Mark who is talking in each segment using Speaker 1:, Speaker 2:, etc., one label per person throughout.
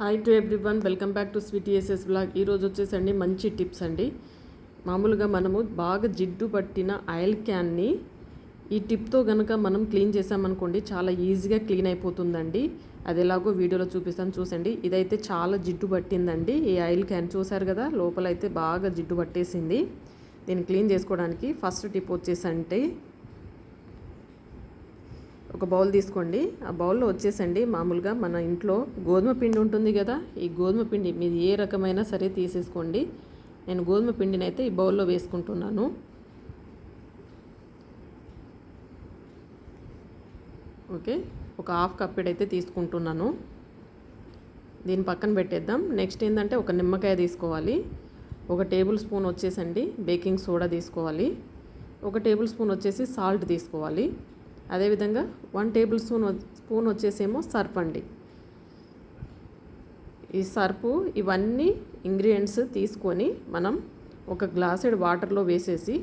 Speaker 1: Hi to everyone welcome back to స్వీటీఎస్ఎస్ blog ఈరోజు వచ్చేసండి మంచి టిప్స్ అండి. మామూలుగా మనము బాగా జిడ్డు పట్టిన ఆయిల్ క్యాన్ని ఈ టిప్తో కనుక మనం క్లీన్ చేసామనుకోండి చాలా ఈజీగా క్లీన్ అయిపోతుందండి. అది ఎలాగో వీడియోలో చూపిస్తాను చూసండి. ఇదైతే చాలా జిడ్డు పట్టిందండి. ఈ ఆయిల్ క్యాన్ చూసారు కదా లోపల అయితే బాగా జిడ్డు పట్టేసింది. దీన్ని క్లీన్ చేసుకోవడానికి ఫస్ట్ టిప్ వచ్చేసంటే ఒక బౌల్ తీసుకోండి. ఆ బౌల్లో వచ్చేసండి. మామూలుగా మన ఇంట్లో గోధుమ పిండి ఉంటుంది కదా ఈ గోధుమ పిండి మీది ఏ రకమైనా సరే తీసేసుకోండి. నేను గోధుమ పిండిని అయితే ఈ బౌల్లో వేసుకుంటున్నాను. ఓకే ఒక హాఫ్ కప్పెడ్ అయితే తీసుకుంటున్నాను. దీని పక్కన పెట్టేద్దాం. నెక్స్ట్ ఏంటంటే ఒక నిమ్మకాయ తీసుకోవాలి. ఒక టేబుల్ స్పూన్ వచ్చేసండి. బేకింగ్ సోడా తీసుకోవాలి. ఒక టేబుల్ స్పూన్ వచ్చేసి సాల్ట్ తీసుకోవాలి. అదేవిధంగా వన్ టేబుల్ స్పూన్ స్పూన్ వచ్చేసేమో సర్ఫ్ అండి. ఈ సర్పు ఇవన్నీ ఇంగ్రీడియంట్స్ తీసుకొని మనం ఒక గ్లాసెడ్ వాటర్లో వేసేసి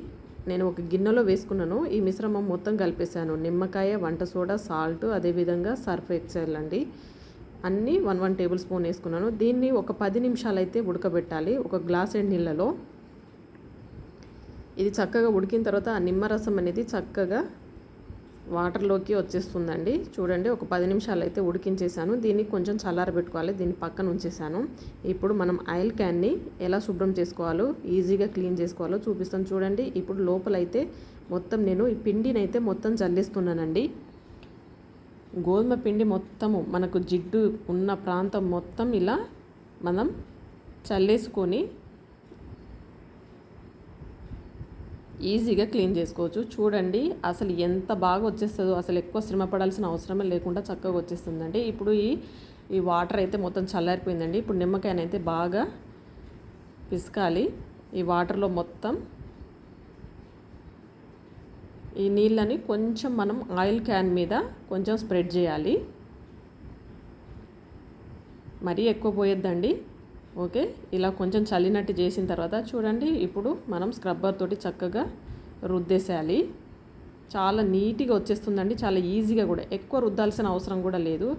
Speaker 1: నేను ఒక గిన్నెలో వేసుకున్నాను. ఈ మిశ్రమం మొత్తం కలిపేశాను. నిమ్మకాయ వంట సోడా సాల్ట్ అదేవిధంగా సర్ఫ్ ఎక్సెల్ అండి. అన్నీ వన్ వన్ టేబుల్ స్పూన్ వేసుకున్నాను. దీన్ని ఒక పది నిమిషాలు అయితే ఉడకబెట్టాలి. ఒక గ్లాసెడ్ నీళ్ళలో. ఇది చక్కగా ఉడికిన తర్వాత ఆ నిమ్మరసం అనేది చక్కగా వాటర్లోకి వచ్చేస్తుందండి. చూడండి ఒక పది నిమిషాలు అయితే ఉడికించేసాను దీన్ని కొంచెం చల్లారబెట్టుకోవాలి. దీన్ని పక్కన ఉంచేసాను ఇప్పుడు మనం ఆయిల్ క్యాన్ని ఎలా శుభ్రం చేసుకోవాలో ఈజీగా క్లీన్ చేసుకోవాలో చూపిస్తాను చూడండి. ఇప్పుడు లోపలైతే మొత్తం నేను ఈ పిండిని అయితే మొత్తం చల్లిస్తున్నానండి. గోధుమ పిండి మొత్తము మనకు జిడ్డు ఉన్న ప్రాంతం మొత్తం ఇలా మనం చల్లేసుకొని ఈజీగా క్లీన్ చేసుకోవచ్చు. చూడండి అసలు ఎంత బాగా వచ్చేస్తుందో అసలు ఎక్కువ శ్రమ పడాల్సిన అవసరమే లేకుండా చక్కగా వచ్చేస్తుందండి. ఇప్పుడు ఈ ఈ వాటర్ అయితే మొత్తం చల్లారిపోయిందండి. ఇప్పుడు నిమ్మకాయనైతే బాగా పిసకాలి. ఈ వాటర్లో మొత్తం ఈ నీళ్ళని కొంచెం మనం ఆయిల్ క్యాన్ మీద కొంచెం స్ప్రెడ్ చేయాలి. మరీ ఎక్కువ పోయొద్దండి. ఓకే? ఇలా కొంచెం చల్లినట్టు చేసిన తర్వాత చూడండి ఇప్పుడు మనం స్క్రబ్బర్ తోటి చక్కగా రుద్దేసేయాలి. చాలా నీట్గా వచ్చేస్తుందండి చాలా ఈజీగా కూడా. ఎక్కువ రుద్దాల్సిన అవసరం కూడా లేదు.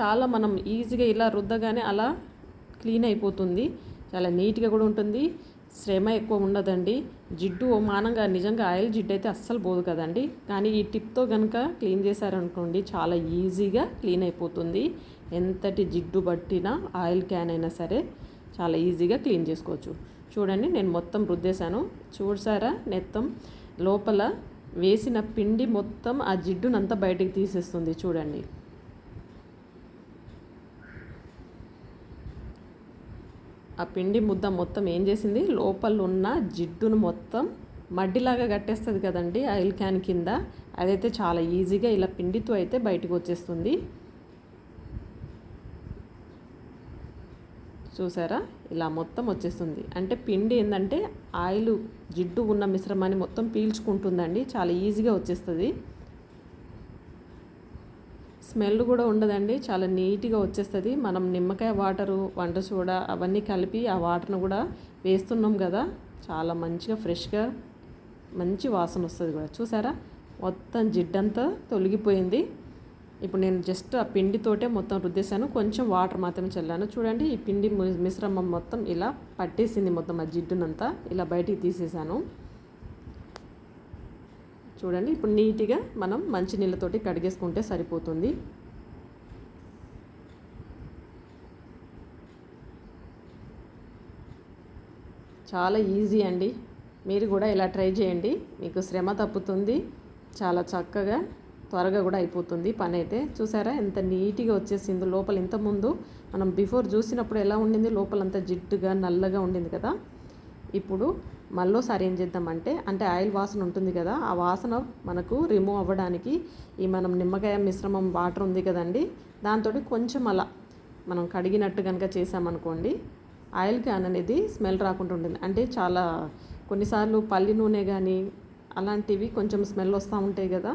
Speaker 1: చాలా మనం ఈజీగా ఇలా రుద్దగానే అలా క్లీన్ అయిపోతుంది. చాలా నీట్గా కూడా ఉంటుంది. శ్రమ ఎక్కువ ఉండదండి. జిడ్డు మానంగా నిజంగా ఆయిల్ జిడ్డు అయితే అస్సలు పోదు కదండి. కానీ ఈ టిప్తో కనుక క్లీన్ చేశారనుకోండి చాలా ఈజీగా క్లీన్ అయిపోతుంది. ఎంతటి జిడ్డు పట్టినా ఆయిల్ క్యాన్ అయినా సరే. చాలా ఈజీగా క్లీన్ చేసుకోవచ్చు. చూడండి నేను మొత్తం రుద్దేశాను. చూసారా నెత్తం లోపల వేసిన పిండి మొత్తం ఆ జిడ్డునంతా బయటికి తీసేస్తుంది చూడండి. ఆ పిండి ముద్ద మొత్తం ఏం చేసింది? లోపల ఉన్న జిడ్డును మొత్తం మడ్డిలాగా కట్టేస్తుంది కదండి ఆయిల్ క్యాన్ కింద. అదైతే చాలా ఈజీగా ఇలా పిండితో అయితే బయటకు వచ్చేస్తుంది. చూసారా? ఇలా మొత్తం వచ్చేస్తుంది. అంటే పిండి ఏంటంటే ఆయిల్ జిడ్డు ఉన్న మిశ్రమాన్ని మొత్తం పీల్చుకుంటుందండి. చాలా ఈజీగా వచ్చేస్తుంది. స్మెల్ కూడా ఉండదండి. చాలా నీట్గా వచ్చేస్తుంది. మనం నిమ్మకాయ వాటరు వంట సోడా అవన్నీ కలిపి ఆ వాటర్ను కూడా వేస్తున్నాం కదా. చాలా మంచిగా ఫ్రెష్గా మంచి వాసన వస్తుంది కూడా. చూసారా? మొత్తం జిడ్డంతా తొలగిపోయింది. ఇప్పుడు నేను జస్ట్ ఆ పిండితోటే మొత్తం రుద్దేశాను. కొంచెం వాటర్ మాత్రమే చల్లాను. చూడండి ఈ పిండి మిశ్రమం మొత్తం ఇలా పట్టేసింది మొత్తం ఆ జిడ్డునంతా. ఇలా బయటికి తీసేసాను చూడండి ఇప్పుడు నీట్గా మనం మంచి నీళ్ళతోటి కడిగేసుకుంటే సరిపోతుంది. చాలా ఈజీ అండి. మీరు కూడా ఇలా ట్రై చేయండి. మీకు శ్రమ తప్పుతుంది. చాలా చక్కగా త్వరగా కూడా అయిపోతుంది పని అయితే చూసారా? ఎంత నీట్గా వచ్చేసింది. లోపల ఇంతకుముందు మనం బిఫోర్ చూసినప్పుడు ఎలా ఉండింది? లోపలంతా జిడ్డుగా నల్లగా ఉండింది కదా? ఇప్పుడు మళ్ళోసారి ఏం చేద్దామంటే అంటే ఆయిల్ వాసన ఉంటుంది కదా ఆ వాసన మనకు రిమూవ్ అవ్వడానికి ఈ మనం నిమ్మకాయ మిశ్రమం వాటర్ ఉంది కదండి దాంతో కొంచెం అలా మనం కడిగినట్టు కనుక చేసామనుకోండి ఆయిల్ క్యాన్ అనేది స్మెల్ రాకుండా ఉంటుంది. అంటే చాలా కొన్నిసార్లు పల్లి నూనె కానీ అలాంటివి కొంచెం స్మెల్ వస్తూ ఉంటాయి కదా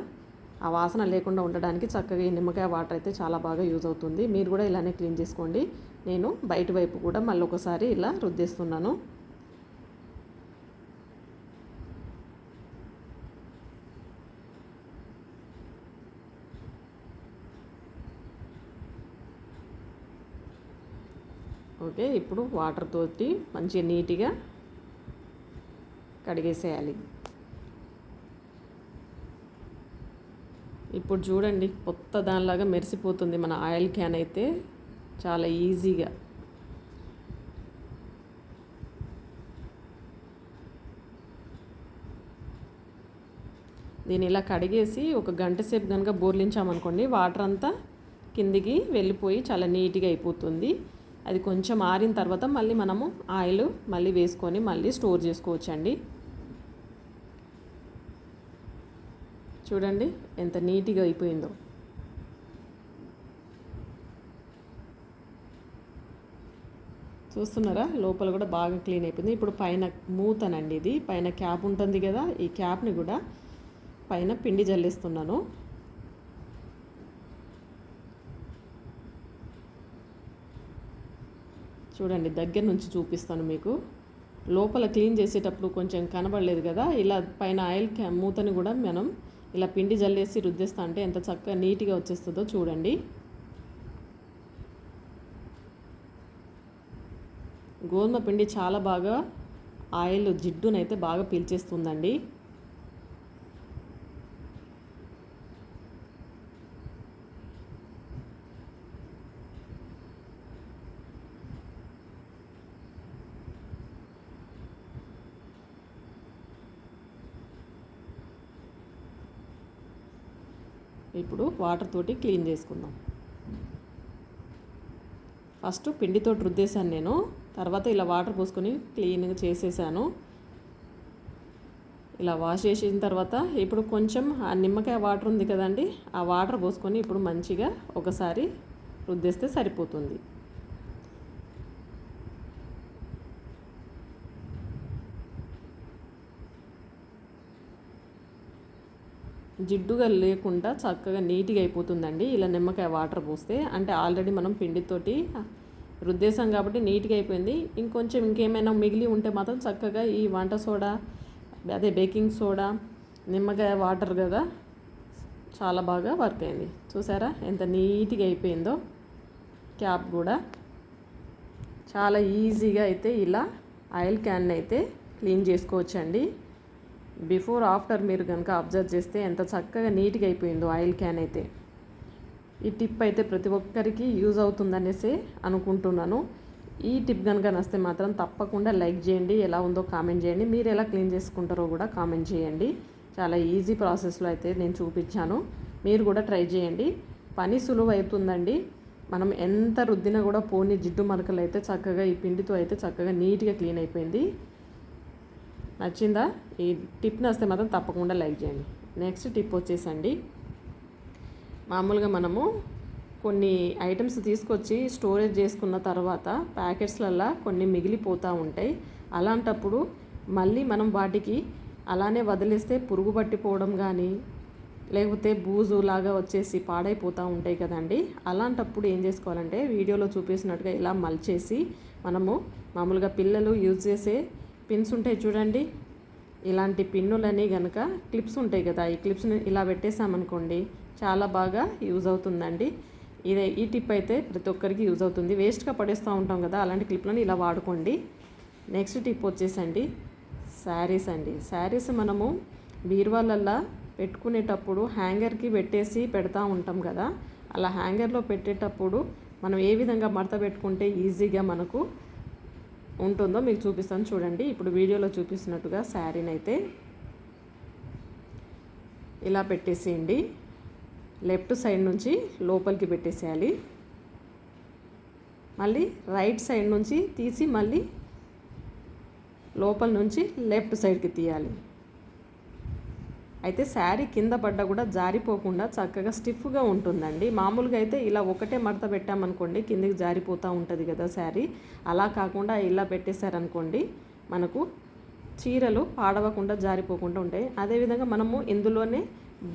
Speaker 1: ఆ వాసన లేకుండా ఉండడానికి చక్కగా ఈ నిమ్మకాయ వాటర్ అయితే చాలా బాగా యూజ్ అవుతుంది. మీరు కూడా ఇలానే క్లీన్ చేసుకోండి. నేను బయట వైపు కూడా మళ్ళీ ఒకసారి ఇలా రుద్దేస్తున్నాను. ఓకే ఇప్పుడు వాటర్ తోటి మంచిగా నీట్గా కడిగేసేయాలి. ఇప్పుడు చూడండి కొత్త దానిలాగా మెరిసిపోతుంది మన ఆయిల్ క్యాన్ అయితే. చాలా ఈజీగా. దీన్ని ఇలా కడిగేసి ఒక గంట సేపు కనుక బోర్లించామనుకోండి వాటర్ అంతా కిందికి వెళ్ళిపోయి చాలా నీట్గా అయిపోతుంది. అది కొంచెం ఆరిన తర్వాత మళ్ళీ మనము ఆయిల్ మళ్ళీ వేసుకొని మళ్ళీ స్టోర్ చేసుకోవచ్చండి. చూడండి ఎంత నీట్గా అయిపోయిందో. చూస్తున్నారా? లోపల కూడా బాగా క్లీన్ అయిపోయింది. ఇప్పుడు పైన మూతనండి ఇది. పైన క్యాప్ ఉంటుంది కదా ఈ క్యాప్ని కూడా పైన పిండి జల్లిస్తున్నాను. చూడండి దగ్గర నుంచి చూపిస్తాను మీకు. లోపల క్లీన్ చేసేటప్పుడు కొంచెం కనబడలేదు కదా ఇలా పైన ఆయిల్ మూతని కూడా మనం ఇలా పిండి జల్లేసి రుద్దేస్తా అంటే ఎంత చక్కగా నీట్గా వచ్చేస్తుందో చూడండి. గోధుమ పిండి చాలా బాగా ఆయిల్ జిడ్డునైతే బాగా పీల్చేస్తుందండి. ఇప్పుడు వాటర్ తోటి క్లీన్ చేసుకుందాం. ఫస్ట్ పిండితో రుద్దేశాను నేను. తర్వాత ఇలా వాటర్ పోసుకొని క్లీన్గా చేసేసాను. ఇలా వాష్ చేసిన తర్వాత ఇప్పుడు కొంచెం ఆ నిమ్మకాయ వాటర్ ఉంది కదండి ఆ వాటర్ పోసుకొని ఇప్పుడు మంచిగా ఒకసారి రుద్దేస్తే సరిపోతుంది. జిడ్డుగా లేకుండా చక్కగా నీట్గా అయిపోతుందండి. ఇలా నిమ్మకాయ వాటర్ పోస్తే అంటే ఆల్రెడీ మనం పిండితోటి రుద్దేశాం కాబట్టి నీట్గా అయిపోయింది. ఇంకొంచెం ఇంకేమైనా మిగిలి ఉంటే మాత్రం చక్కగా ఈ వంట సోడా అదే బేకింగ్ సోడా నిమ్మకాయ వాటర్ కదా చాలా బాగా వర్క్ అయింది. చూసారా ఎంత నీట్గా అయిపోయిందో క్యాప్ కూడా. చాలా ఈజీగా అయితే ఇలా ఆయిల్ క్యాన్ అయితే క్లీన్ చేసుకోవచ్చండి. బిఫోర్ ఆఫ్టర్ మీరు కనుక అబ్జర్వ్ చేస్తే ఎంత చక్కగా నీట్గా అయిపోయిందో ఆయిల్ క్యాన్ అయితే. ఈ టిప్ అయితే ప్రతి ఒక్కరికి యూజ్ అవుతుందనేసి అనుకుంటున్నాను. ఈ టిప్ కనుక నస్తే మాత్రం తప్పకుండా లైక్ చేయండి ఎలా ఉందో కామెంట్ చేయండి మీరు ఎలా క్లీన్ చేసుకుంటారో కూడా కామెంట్ చేయండి. చాలా ఈజీ ప్రాసెస్లో అయితే నేను చూపించాను. మీరు కూడా ట్రై చేయండి. పని సులువు అవుతుందండి. మనం ఎంత రుద్దినా కూడా పోని జిడ్డు మరకలు అయితే చక్కగా ఈ పిండితో అయితే చక్కగా నీట్గా క్లీన్ అయిపోయింది. నచ్చిందా? ఈ టిప్ నస్తే మాత్రం తప్పకుండా లైక్ చేయండి. నెక్స్ట్ టిప్ వచ్చేసండి. మామూలుగా మనము కొన్ని ఐటమ్స్ తీసుకొచ్చి స్టోరేజ్ చేసుకున్న తర్వాత ప్యాకెట్స్లల్లో కొన్ని మిగిలిపోతూ ఉంటాయి. అలాంటప్పుడు మళ్ళీ మనం వాటికి అలానే వదిలేస్తే పురుగు పట్టిపోవడం కానీ లేకపోతే బూజు లాగా వచ్చేసి పాడైపోతూ ఉంటాయి కదండి. అలాంటప్పుడు ఏం చేసుకోవాలంటే వీడియోలో చూపిస్తున్నట్టుగా ఇలా మల్చేసి మనము మామూలుగా పిల్లలు యూజ్ చేసే పిన్స్ ఉంటాయి చూడండి. ఇలాంటి పిన్నులని కనుక క్లిప్స్ ఉంటాయి కదా ఈ క్లిప్స్ని ఇలా పెట్టేసామనుకోండి చాలా బాగా యూజ్ అవుతుందండి. ఇదే ఈ టిప్ అయితే ప్రతి ఒక్కరికి యూజ్ అవుతుంది. వేస్ట్గా పడేస్తూ ఉంటాం కదా అలాంటి క్లిప్లను ఇలా వాడుకోండి. నెక్స్ట్ టిప్ వచ్చేసండి శారీస్ అండి. శారీస్ మనము బీరువాలల్లా పెట్టుకునేటప్పుడు హ్యాంగర్కి పెట్టేసి పెడతా ఉంటాం కదా అలా హ్యాంగర్లో పెట్టేటప్పుడు మనం ఏ విధంగా మడత పెట్టుకుంటే ఈజీగా మనకు ఉంటుందో మీకు చూపిస్తాను చూడండి. ఇప్పుడు వీడియోలో చూపిస్తున్నట్టుగా శారీని అయితే ఇలా పెట్టేసేయండి. లెఫ్ట్ సైడ్ నుంచి లోపలికి పెట్టేసేయాలి. మళ్ళీ రైట్ సైడ్ నుంచి తీసి మళ్ళీ లోపల నుంచి లెఫ్ట్ సైడ్కి తీయాలి. అయితే శారీ కింద పడ్డా కూడా జారిపోకుండా చక్కగా స్టిఫ్గా ఉంటుందండి. మామూలుగా అయితే ఇలా ఒకటే మడత పెట్టామనుకోండి కిందికి జారిపోతూ ఉంటుంది కదా శారీ. అలా కాకుండా ఇలా పెట్టేశారనుకోండి మనకు చీరలు పాడవకుండా జారిపోకుండా ఉంటాయి. అదేవిధంగా మనము ఇందులోనే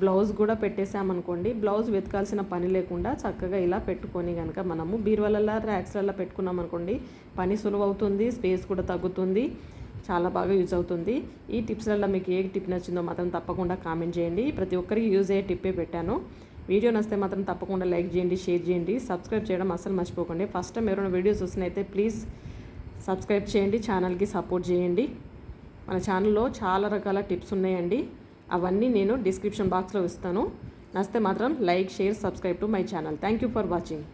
Speaker 1: బ్లౌజ్ కూడా పెట్టేసామనుకోండి బ్లౌజ్ వెతకాల్సిన పని లేకుండా చక్కగా ఇలా పెట్టుకొని కనుక మనము బీరువాలల్లో ర్యాక్స్లలో పెట్టుకున్నాం అనుకోండి పని సులువవుతుంది స్పేస్ కూడా తగ్గుతుంది. చాలా బాగా యూజ్ అవుతుంది. ఈ టిప్స్లలో మీకు ఏ టిప్ నచ్చిందో మాత్రం తప్పకుండా కామెంట్ చేయండి. ప్రతి ఒక్కరికి యూజ్ అయ్యే టిప్పే పెట్టాను. వీడియో నచ్చితే మాత్రం తప్పకుండా లైక్ చేయండి షేర్ చేయండి. సబ్స్క్రైబ్ చేయడం అస్సలు మర్చిపోకండి. ఫస్ట్ టైం ఎవరైనా వీడియోస్ వస్తున్నైతే ప్లీజ్ సబ్స్క్రైబ్ చేయండి ఛానల్కి సపోర్ట్ చేయండి. మన ఛానల్లో చాలా రకాల టిప్స్ ఉన్నాయండి. అవన్నీ నేను డిస్క్రిప్షన్ బాక్స్లో ఇస్తాను. నచ్చితే మాత్రం like share subscribe to my channel. Thank you for watching.